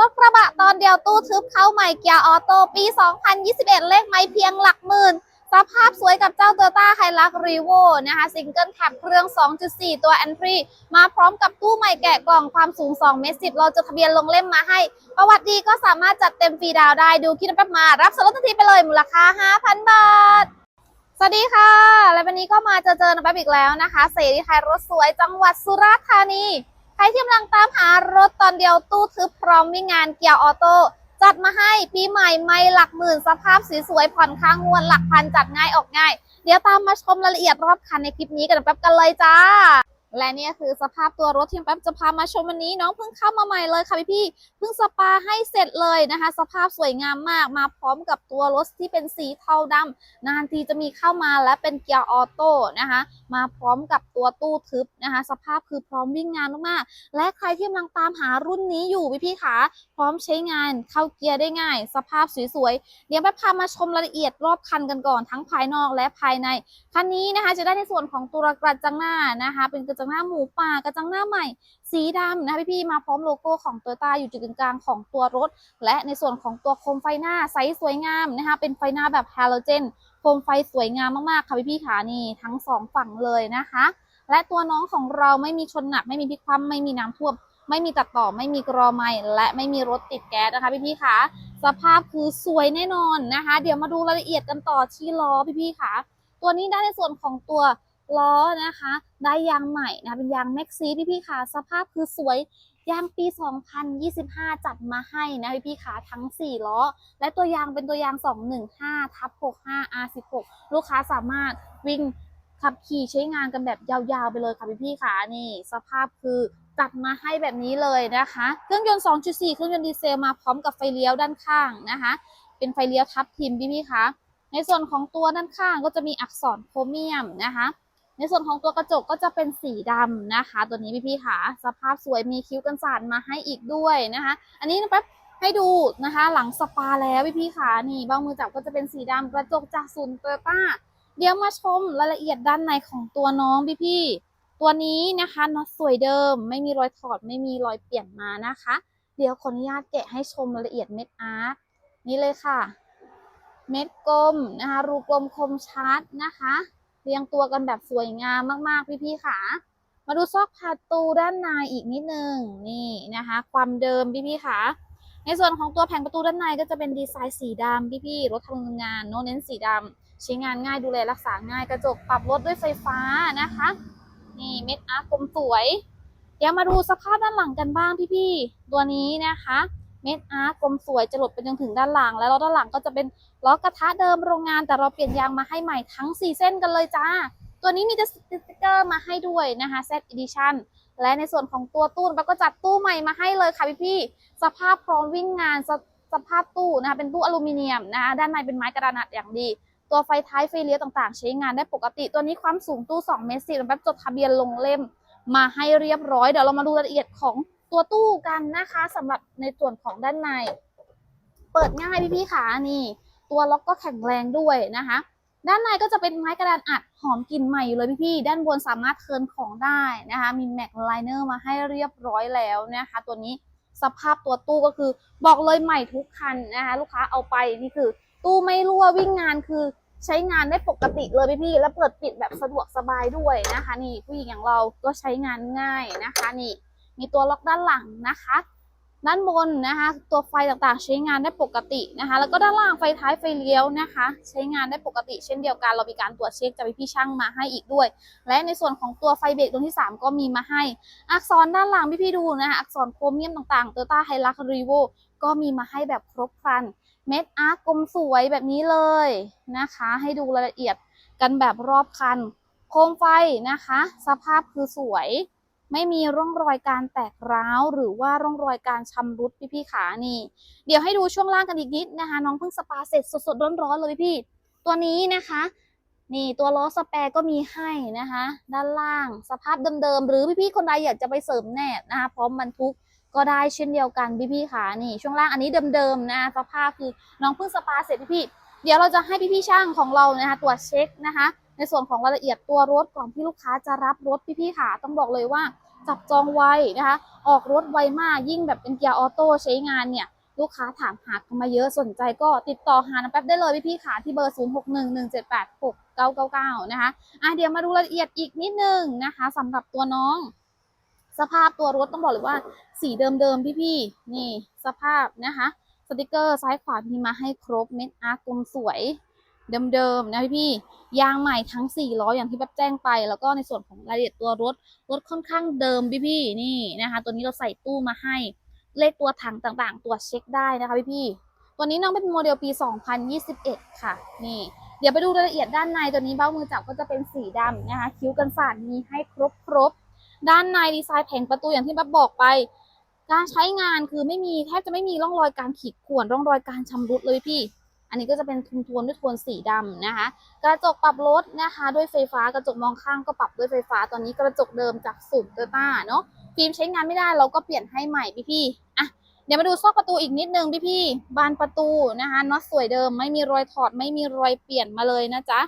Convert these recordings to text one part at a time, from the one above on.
รถกระบะตอนเดียวตู้ทึบเข้าใหม่เกียร์ออโต้ปี 2021 เลขไม่เพียงหลักหมื่น สภาพสวยกับเจ้า t o y ต้าไฮรักรีโวนะคะซิงเกิลแคปเครื่อง 2.4 ตัวแอนทรีมาพร้อมกับตู้ใหม่แกะกล่องความสูง 2 เมตร 10 เราจะทะเบียนลงเล่มมาให้ ประวัติดีก็สามารถจัดเต็มฟรีดาวได้ดูคิดแป๊บมา รับส่วนลดทันทีไปเลยมูลค่า 5,000 บาทสวัสดีค่ะ และวันนี้ก็มาเจอเจอนะแป๊บอีกแล้วนะคะ เสรีไทยรถสวยจังหวัดสุราษฎร์ธานี รที่กำลังตามหารถตอนเดียวตู้ทึบพร้อมวิ่งงานเกียร์ออโต้จัดมาให้ปีใหม่ไม่หลักหมื่นสภาพสวยๆผ่อนค้างงวดหลักพันจัดง่ายออกง่าย เดี๋ยวตามมาชมรายละเอียดรอบคันในคลิปนี้กันแป๊บกันเลยจ้า และเนี่ยคือสภาพตัวรถที่แป๊บจะพามาชมวันนี้น้องเพิ่งเข้ามาใหม่เลยค่ะพี่พี่เพิ่งสปาให้เสร็จเลยนะคะ สภาพสวยงามมากมาพร้อมกับตัวรถที่เป็นสีเทาดำนานทีจะมีเข้ามาและเป็นเกียร์ออโต้นะคะ มาพร้อมกับตัวตู้ทึบนะคะ สภาพคือพร้อมวิ่งงานมากๆและใครที่กำลังตามหารุ่นนี้อยู่พี่พี่ขาพร้อมใช้งานเข้าเกียร์ได้ง่าย สภาพสวยๆเดี๋ยวแป๊บพามาชมรายละเอียดรอบคันกันก่อนทั้งภายนอกและภายในคันนี้นะคะ จะได้ในส่วนของตัวกระจังหน้านะคะ เป็นกระจังหน้าหมูป่ากระจังหน้าใหม่ สีดำนะคะพี่ๆมาพร้อมโลโก้ของ t o y ต้าอยู่จุดกลางของตัวรถ และในส่วนของตัวโคมไฟหน้าไซส์สวยงามนะคะเป็นไฟหน้าแบบฮาโลเจนโคมไฟสวยงามมากๆค่ะพี่ๆขานี่ทั้งสองฝั่งเลยนะคะ และตัวน้องของเราไม่มีชนหนักไม่มีพิกคว่ำไม่มีน้ำท่วมไม่มีตัดต่อไม่มีกรอไม้และไม่มีรถติดแก๊สนะคะพี่ๆขาสภาพคือสวยแน่นอนนะคะ เดี๋ยวมาดูรายละเอียดกันต่อที่ล้อพี่ๆขาตัวนี้ได้ในส่วนของตัว ล้อนะคะ ได้ยางใหม่นะเป็นยางแม็กซีพี่พี่ค่ะสภาพคือสวยยางปี 2025 จัดมาให้นะพี่พี่ๆค่ะทั้ง 4 ล้อ และตัวยางเป็นตัวยาง 215ทับ65 R16 ลูกค้าสามารถวิ่งขับขี่ใช้งานกันแบบยาวๆไปเลยค่ะพี่พี่ๆค่ะนี่ สภาพคือจัดมาให้แบบนี้เลยนะคะ เครื่องยนต์ 2.4 เครื่องยนต์ดีเซลมาพร้อมกับไฟเลี้ยวด้านข้างนะคะ เป็นไฟเลี้ยวทับทิมพี่พี่ค่ะในส่วนของตัวด้านข้างก็จะมีอักษรโครเมียมนะคะ ในส่วนของตัวกระจกก็จะเป็นสีดำนะคะ ตัวนี้พี่ๆค่ะสภาพสวยมีคิ้วกันสาดมาให้อีกด้วยนะคะ อันนี้นะแป๊บให้ดูนะคะ หลังสปาแล้วพี่ๆค่ะนี่เบ้ามือจับก็จะเป็นสีดำกระจกจากศูนย์โตโยต้าเดี๋ยวมาชมรายละเอียดด้านในของตัวน้องพี่ๆตัวนี้นะคะน็อตสวยเดิม ไม่มีรอยถอดไม่มีรอยเปลี่ยนมานะคะ เดี๋ยวขออนุญาตแกะให้ชมรายละเอียดเม็ดอาร์ตนี่เลยค่ะ เม็ดกลมนะคะรูกลมคมชัดนะคะ เรียงตัวกันแบบสวยงามมากๆพี่ๆค่ะ มาดูซอกประตูด้านในอีกนิดนึงนี่นะคะ ความเดิมพี่ๆค่ะ ในส่วนของตัวแผงประตูด้านในก็จะเป็นดีไซน์สีดำพี่ๆรถทำงานโน้นเน้นสีดำใช้งานง่ายดูแลรักษาง่ายกระจกปรับรถด้วยไฟฟ้านะคะ นี่เม็ดอาร์ตกลมสวย เดี๋ยวมาดูสภาพด้านหลังกันบ้างพี่ๆตัวนี้นะคะ เม็ดอาร์กลมสวยจะหลดไปจนถึงด้านหลัง แล้วล้อด้านหลังก็จะเป็นล้อกระทะเดิมโรงงานแต่เราเปลี่ยนยางมาให้ใหม่ทั้ง 4 เส้นกันเลยจ้า ตัวนี้มีสติ๊กเกอร์มาให้ด้วยนะคะ Set Edition และในส่วนของตัวตู้เราก็จัดตู้ใหม่มาให้เลยค่ะพี่ๆสภาพพร้อมวิ่งงานสสภาพตู้นะคะเป็นตู้อลูมิเนียมนะคะด้านในเป็นไม้กระดาษอย่างดี ตัวไฟท้ายไฟเลี้ยวต่างๆ ใช้งานได้ปกติ ตัวนี้ความสูงตู้2เมตรสี่แบบจดทะเบียนลงเล่มมาให้เรียบร้อยเดี๋ยวเรามาดูรายละเอียดของ ตัวตู้กันนะคะสำหรับในส่วนของด้านใน เปิดง่ายพี่ๆค่ะนี่ ตัวล็อกก็แข็งแรงด้วยนะคะ ด้านในก็จะเป็นไม้กระดานอัดหอมกลิ่นใหม่อยู่เลยพี่ๆด้านบนสามารถเทิร์นของได้นะคะ มีแม็กไลเนอร์มาให้เรียบร้อยแล้วนะคะ ตัวนี้สภาพตัวตู้ก็คือบอกเลยใหม่ทุกคันนะคะลูกค้าเอาไปนี่คือ ตู้ไม่รั่ววิ่งงานคือใช้งานได้ปกติเลยพี่ๆแล้วเปิดปิดแบบสะดวกสบายด้วยนะคะ นี่ผู้หญิงอย่างเราก็ใช้งานง่ายนะคะนี่ มีตัวล็อกด้านหลังนะคะ ด้านบนนะคะ ตัวไฟต่างๆใช้งานได้ปกตินะคะ แล้วก็ด้านล่างไฟท้ายไฟเลี้ยวนะคะ ใช้งานได้ปกติเช่นเดียวกัน เรามีการตรวจเช็คจากพี่ช่างมาให้อีกด้วย และในส่วนของตัวไฟเบรกดวงที่ 3 ก็มีมาให้ อักษรด้านหลังพี่ๆดูนะคะ อักษรโครเมียมต่างๆ Toyota Hilux Revo ก็มีมาให้แบบครบครัน เม็ดอาร์กลมสวยแบบนี้เลยนะคะ ให้ดูรายละเอียดกันแบบรอบคัน โคมไฟนะคะ สภาพคือสวย ไม่มีร่องรอยการแตกร้าวหรือว่าร่องรอยการชำรุดพี่ๆขานี่ เดี๋ยวให้ดูช่วงล่างกันอีกนิดนะคะ น้องเพิ่งสปาเสร็จสดๆร้อนๆเลยพี่ตัวนี้นะคะ นี่ตัวล้อสแปร์ก็มีให้นะคะ ด้านล่างสภาพเดิมๆหรือพี่ๆคนใดอยากจะไปเสริมแนบนะคะพร้อมบรรทุกก็ได้เช่นเดียวกันพี่ๆขานี่ ช่วงล่างอันนี้เดิมๆนะสภาพคือน้องเพิ่งสปาเสร็จพี่ๆเดี๋ยวเราจะให้พี่ๆช่างของเรานะคะตรวจเช็คนะคะ ในส่วนของรายละเอียดตัวรถก่อนที่ลูกค้าจะรับรถพี่ๆค่ะ ต้องบอกเลยว่าจับจองไวนะคะ ออกรถไวมากยิ่งแบบเป็นเกียร์ออโต้ใช้งานเนี่ยลูกค้าถามหากันมาเยอะสนใจก็ติดต่อหาน้ำแป๊บได้เลยพี่พี่ๆขาที่เบอร์ 0 6 1 1 7 8 6 9 9 9 นะคะอะเดี๋ยวมาดูรายละเอียดอีกนิดนึงนะคะสำหรับตัวน้อง สภาพตัวรถต้องบอกเลยว่า สีเดิมๆพี่ๆนี่สภาพนะคะ สติกเกอร์ซ้ายขวามีมาให้ครบเม็ดอาร์กลมสวย เดิมๆนะพี่ๆยางใหม่ทั้ง4ล้ออย่างที่แบบแจ้งไป แล้วก็ในส่วนของรายละเอียดตัวรถรถค่อนข้างเดิมพี่ๆนี่นะคะ ตัวนี้เราใส่ตู้มาให้ เลขตัวถังต่างๆตรวจเช็คได้นะคะพี่ๆตัวนี้น้องเป็นโมเดลปี 2021 ค่ะ นี่ เดี๋ยวไปดูรายละเอียดด้านในตัวนี้เบ้ามือจับก็จะเป็นสีดำนะคะ คิ้วกันสาดมีให้ครบครบๆด้านในดีไซน์แผงประตูอย่างที่บับบอกไป การใช้งานคือไม่มีแทบจะไม่มีร่องรอยการขีดข่วนร่องรอยการชำรุดเลยพี่ อันนี้ก็จะเป็นทุนทวนด้วยโทนสีดำนะคะ กระจกปรับรถนะคะ ด้วยไฟฟ้ากระจกมองข้างก็ปรับด้วยไฟฟ้า ตอนนี้กระจกเดิมจากสูตรโตต้าเนาะฟิล์มใช้งานไม่ได้เราก็เปลี่ยนให้ใหม่พี่ๆอะเดี๋ยวมาดูซอกประตูอีกนิดนึงพี่ๆบานประตูนะคะน็อตสวยเดิมไม่มีรอยถอดไม่มีรอยเปลี่ยนมาเลยนะจ๊ะ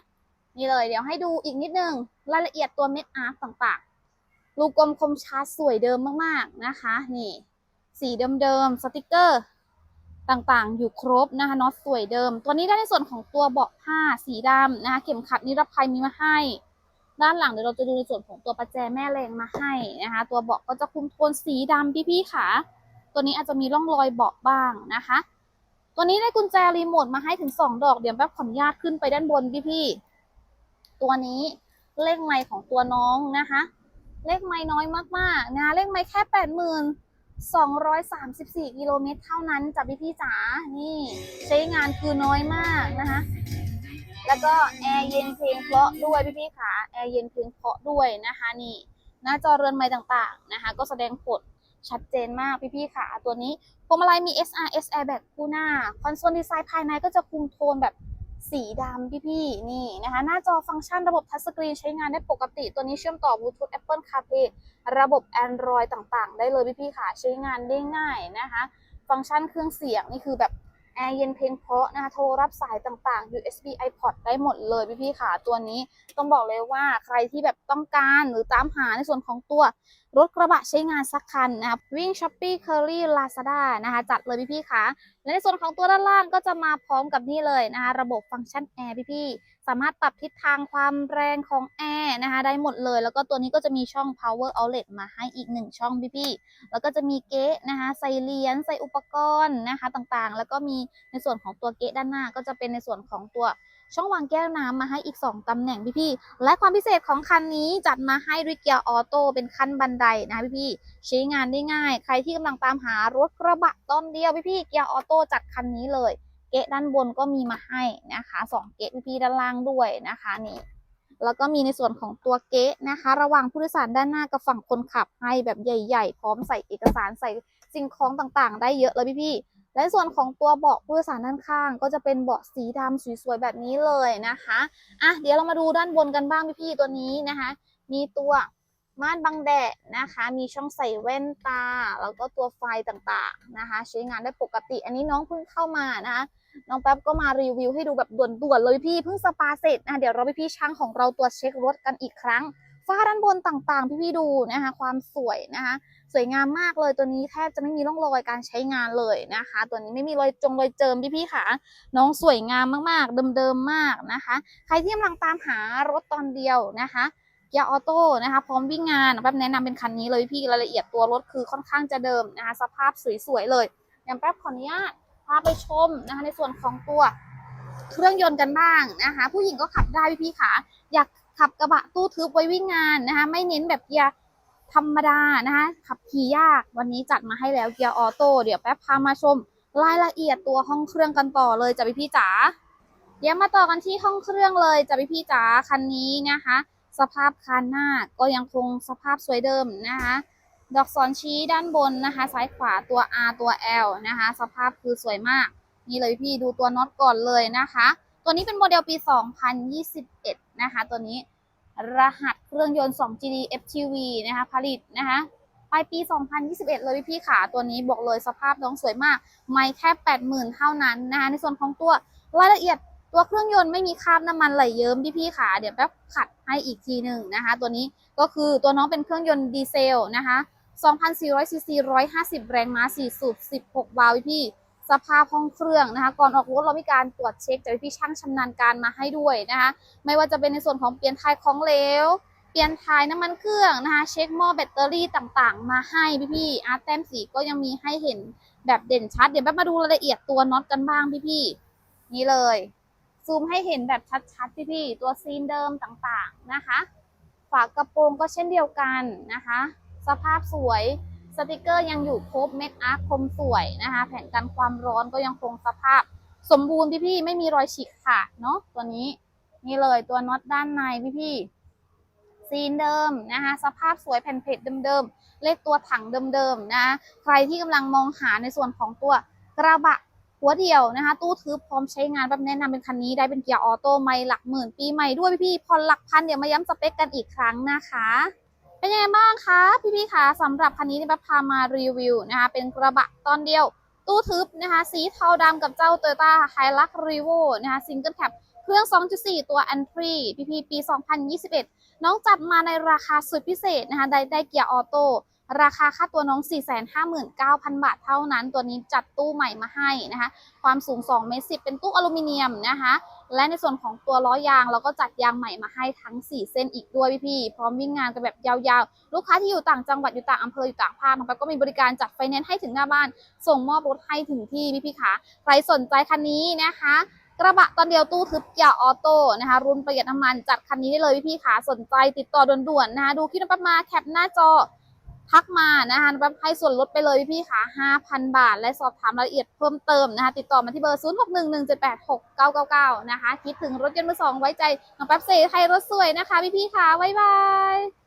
นี่เลย เดี๋ยวให้ดูอีกนิดนึงรายละเอียดตัวเม็ดอาร์ตต่างๆลูกกลมคมชาร์สวยเดิมมากๆนะคะ นี่ สีเดิมๆสติกเกอร์ ต่างๆ อยู่ครบนะคะน็อตสวยเดิม ตัวนี้ได้ในส่วนของตัวเบาะผ้าสีดำนะคะเข็มขัดนิรภัยมีมาให้ ด้านหลังเดี๋ยวเราจะดูในส่วนของตัวประแจแม่แรงมาให้นะคะ ตัวเบาะก็จะคุมโทนสีดำพี่ๆค่ะ ตัวนี้อาจจะมีร่องรอยเบาะบ้างนะคะ ตัวนี้ได้กุญแจรีโมทมาให้ถึง 2 ดอกเดี๋ยวแป๊บขออนุญาตขึ้นไปด้านบนพี่ๆตัวนี้เลขไมค์ของตัวน้องนะคะ เลขไมค์น้อยมากๆนะเลขไมค์แค่แปดหมื่น 234 กิโลเมตรเท่านั้นจ้ะพี่พี่จ๋า นี่ใช้งานคือน้อยมากนะคะ แล้วก็แอร์เย็นเพลงเพราะด้วยพี่พี่ๆค่ะแอร์เย็นเพลงเพราะด้วยนะคะนี่ หน้าจอเรือนไม้ต่างๆนะคะ ก็แสดงผลชัดเจนมากพี่พี่ๆค่ะตัวนี้พวงมาลัยมี SRS Airbag คู่หน้า คอนโซลดีไซน์ภายในก็จะคุมโทนแบบ สีดำพี่ๆนี่นะคะ หน้าจอฟังก์ชันระบบทัชสกรีนใช้งานได้ปกติ ตัวนี้เชื่อมต่อบลูทูธ Apple CarPlay ระบบ Android ต่างๆ ได้เลยพี่ๆค่ะ ใช้งานได้ง่ายนะคะ ฟังก์ชันเครื่องเสียงนี่คือแบบแอร์เย็นเพลงเพราะนะคะโทรรับสายต่างๆ USB iPod ได้หมดเลยพี่ๆค่ะ ตัวนี้ต้องบอกเลยว่าใครที่แบบต้องการหรือตามหาในส่วนของตัว รถกระบะใช้งานสักคันนะคะวิ่งช้อปปี้เคอรี่ลาซาด้านะคะจัดเลยพี่ๆค่ะและในส่วนของตัวด้านล่างก็จะมาพร้อมกับนี่เลยนะคะระบบฟังก์ชันแอร์พี่ๆ สามารถปรับทิศทางความแรงของแอร์นะคะได้หมดเลย แล้วก็ตัวนี้ก็จะมีช่อง power outlet มาให้อีกหนึ่งช่องพี่ๆแล้วก็จะมีเก๊ะนะคะใส่เหรียญใส่อุปกรณ์นะคะต่างๆ แล้วก็มีในส่วนของตัวเก๊ะด้านหน้าก็จะเป็นในส่วนของตัวช่องวางแก้วน้ำมาให้อีก 2 ตำแหน่งพี่ๆ และความพิเศษของคันนี้จัดมาให้ด้วยเกียร์ออโต้เป็นขั้นบันไดนะคะพี่ๆ ใช้งานได้ง่าย ใครที่กำลังตามหารถกระบะต้นเดียวพี่ๆ เกียร์ออโต้จัดคันนี้เลย เกะด้านบนก็มีมาให้นะคะสองเกะพี่ด้านล่างด้วยนะคะนี่แล้วก็มีในส่วนของตัวเกะนะคะ ระหว่างผู้โดยสารด้านหน้ากับฝั่งคนขับให้แบบใหญ่ ๆ พร้อมใส่เอกสารใส่สิ่งของต่างๆ ได้เยอะเลยพี่ๆและส่วนของตัวเบาะผู้โดยสารด้านข้าง ก็จะเป็นเบาะสีดำสวยๆแบบนี้เลยนะคะอะเดี๋ยวเรามาดูด้านบนกันบ้างพี่ๆตัวนี้นะคะ มีตัวม่านบังแดดนะคะ มีช่องใส่แว่นตา แล้วก็ตัวไฟต่างๆนะคะ ใช้งานได้ปกติ อันนี้น้องเพิ่งเข้ามานะคะ น้องแป๊บก็มารีวิวให้ดูแบบด่วนๆเลยพี่เพิ่งสปาเสร็จนะเดี๋ยวเราไปพี่ช่างของเราตรวจเช็ครถกันอีกครั้งฝ้าด้านบนต่างๆ พี่ๆดูนะคะความสวยนะคะสวยงามมากเลยตัวนี้แทบจะไม่มีร่องรอยการใช้งานเลยนะคะ ตัวนี้ไม่มีรอยจงรอยเจิมพี่ๆค่ะ น้องสวยงามมากๆ เดิมๆมากนะคะ ใครที่กำลังตามหารถตอนเดียวนะคะเกียร์ออโต้นะคะ พร้อมวิ่งงานแป๊บแนะนำเป็นคันนี้เลยพี่รายละเอียดตัวรถคือค่อนข้างจะเดิมนะคะ สภาพสวยๆเลยอย่างแป๊บขออนุญาต พาไปชมนะคะในส่วนของตัวเครื่องยนต์กันบ้างนะคะ ผู้หญิงก็ขับได้พี่ๆค่ะอยากขับกระบะตู้ทึบไว้วิ่งงานนะคะ ไม่เน้นแบบเกียร์ธรรมดานะคะขับขี่ยากวันนี้จัดมาให้แล้วเกียร์ออโต้เดี๋ยวแป๊บพามาชม รายละเอียดตัวห้องเครื่องกันต่อเลยจ้ะพี่จ๋าเดี๋ยวมาต่อกันที่ห้องเครื่องเลยจ้ะพี่จ๋าคันนี้นะคะ สภาพคันหน้าก็ยังคงสภาพสวยเดิมนะคะ ดอกศรชี้ด้านบนนะคะ ซ้ายขวาตัว R ตัว L นะคะ สภาพคือสวยมาก นี่เลยพี่ดูตัวน็อตก่อนเลยนะคะ ตัวนี้เป็นโมเดลปี 2021 นะคะ ตัวนี้รหัสเครื่องยนต์ 2GD FTV นะคะ ผลิตนะคะปลายปี 2021 เลยพี่ขาตัวนี้บอกเลยสภาพน้องสวยมาก ไม่แค่ 80,000 เท่านั้นนะคะ ในส่วนของตัวรายละเอียดตัวเครื่องยนต์ไม่มีคราบน้ำมันไหลเยิ้มพี่ๆค่ะเดี๋ยวแป๊บขัดให้อีกทีหนึ่งนะคะ ตัวนี้ก็คือตัวน้องเป็นเครื่องยนต์ดีเซลนะคะ 2,400ซีซี150 แรงม้า4สูบ16 วาล์วพี่สภาพห้องเครื่องนะคะ ก่อนออกรถเรามีการตรวจเช็คจากพี่ช่างชำนาญการมาให้ด้วยนะคะ ไม่ว่าจะเป็นในส่วนของเปลี่ยนทายของเหลว เปลี่ยนทายน้ำมันเครื่องนะคะ เช็คหม้อแบตเตอรี่ต่างๆ มาให้พี่ๆอาร์ตแต้มสีก็ยังมีให้เห็นแบบเด่นชัด เดี๋ยวแป๊บมาดูรายละเอียดตัวน็อตกันบ้างพี่ๆนี่เลย ซูมให้เห็นแบบชัดๆพี่ๆตัวซีนเดิมต่างๆนะคะ ฝากระโปรงก็เช่นเดียวกันนะคะ สภาพสวยสติกเกอร์ยังอยู่ครบเม็ดอาร์คคมสวยนะคะ แผ่นกันความร้อนก็ยังคงสภาพ สมบูรณ์พี่ๆไม่มีรอยฉีกขาดเนาะตัวนี้นี่เลยตัวน็อตด้านในพี่ๆซีนเดิมนะคะสภาพสวยแผ่นเพจเดิมๆเลขตัวถังเดิมๆนะใครที่กำลังมองหาในส่วนของตัวกระบะหัวเดียวนะคะ ตู้ทึบพร้อมใช้งานแบบแนะนำเป็นคันนี้ได้เป็นเกียร์ออโต้ไม่หลักหมื่นปีใหม่ด้วยพี่ๆผ่อหลักพันเดี๋ยวมาย้ำสเปคกันอีกครั้งนะคะ เป็นยังไงบ้างคะพี่ๆคะสำหรับคันนี้ที่แบบพามารีวิวนะคะเป็นกระบะตอนเดียว ตู้ทึบนะคะ สีเทาดำกับเจ้าโตโยต้าไฮลักรีโวนะคะซิงเกิลแคปเครื่อง 2.4 ตัวแอนทรีพีพีปี 2021 น้องจัดมาในราคาสุดพิเศษนะคะได้ได้เกียร์ออโต้ ราคาค่าตัวน้อง 459,000 บาทเท่านั้น ตัวนี้จัดตู้ใหม่มาให้นะคะ ความสูง2เมตร10 เป็นตู้อลูมิเนียมนะคะ และในส่วนของตัวล้อยางเราก็จัดยางใหม่มาให้ทั้ง 4 เส้นอีกด้วยพี่ๆพร้อมวิ่งงานกันแบบยาวๆ ลูกค้าที่อยู่ต่างจังหวัดอยู่ต่างอำเภออยู่ต่างภาคนะคะก็มีบริการจัดไฟแนนซ์ให้ถึงหน้าบ้าน ส่งมอบรถให้ถึงที่พี่ๆคะใครสนใจคันนี้นะคะกระบะตอนเดียวตู้ทึบเกียร์ออโต้นะคะรุ่นประหยัดน้ำมันจัดคันนี้ได้เลยพี่ๆคะสนใจติดต่อด่วนๆนะคะดูคลิปนำปั๊บมาแคปหน้าจอ ทักมานะคะแบบให้ส่วนลดไปเลยพี่ๆค่ะ5,000บาท และสอบถามรายละเอียดเพิ่มเติมนะคะ ติดต่อมาที่เบอร์ 0611786999 นะคะ คิดถึงรถยนต์มือสองไว้ใจน้องแป๊บเซไทยรถสวยนะคะ พี่พี่ค่ะบ๊ายบาย